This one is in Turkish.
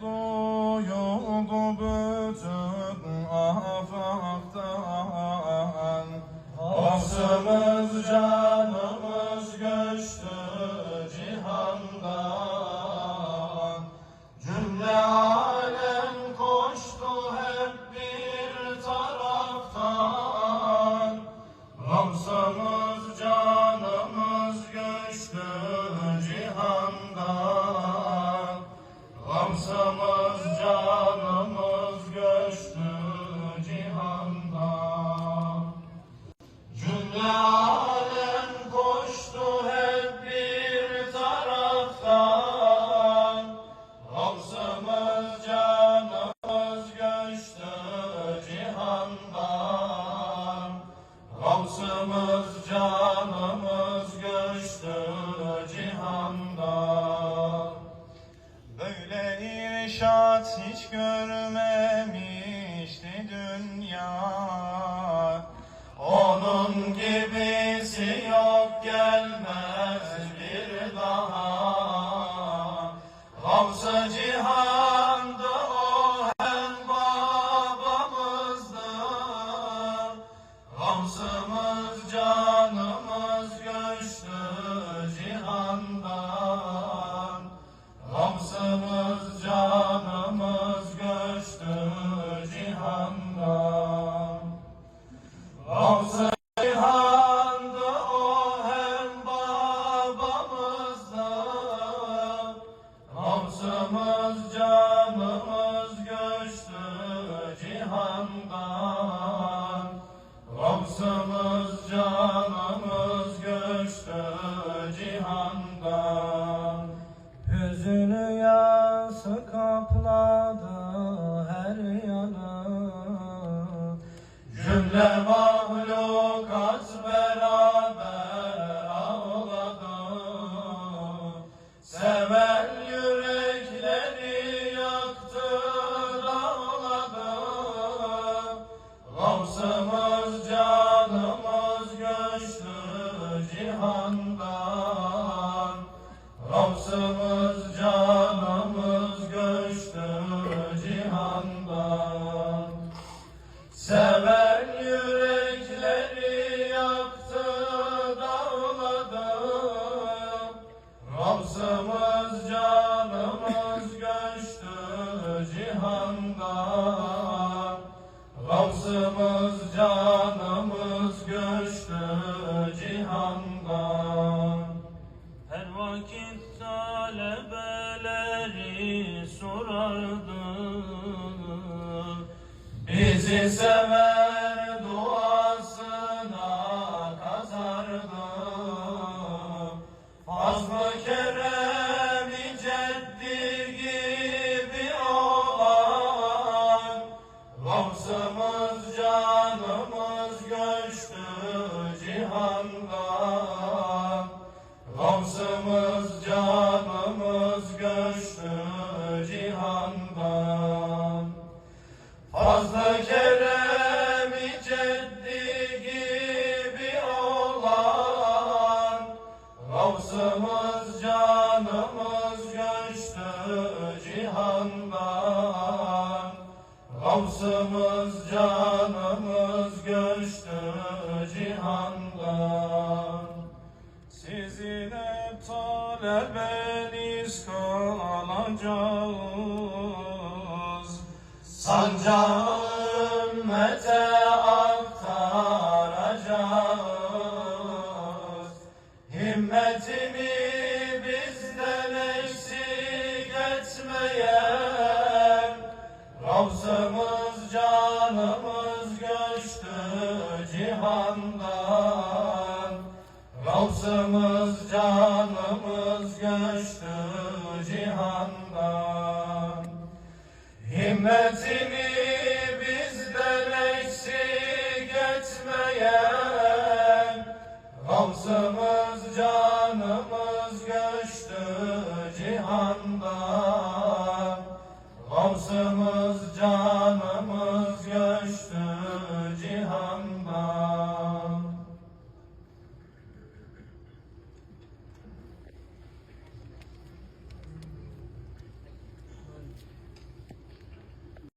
Duyuldu bütün afaktan. Hasımız canı Vatanımız canımız göçtü cihanda. Cümle hiç görmedim. Rama. Canımız göçtü cihandan. Her vakit talebeleri sorardı. Bizi sever Gavsımız canımız göçtü cihandan Gavsımız Şahsımız canımız göçtü cihandan Sizin hep talebeniz kalacağız Sancağız Nabzımız canımız göçtü cihandan. Himmetini bizden eksik etmeyen. Nabzımız canımız göçtü cihandan.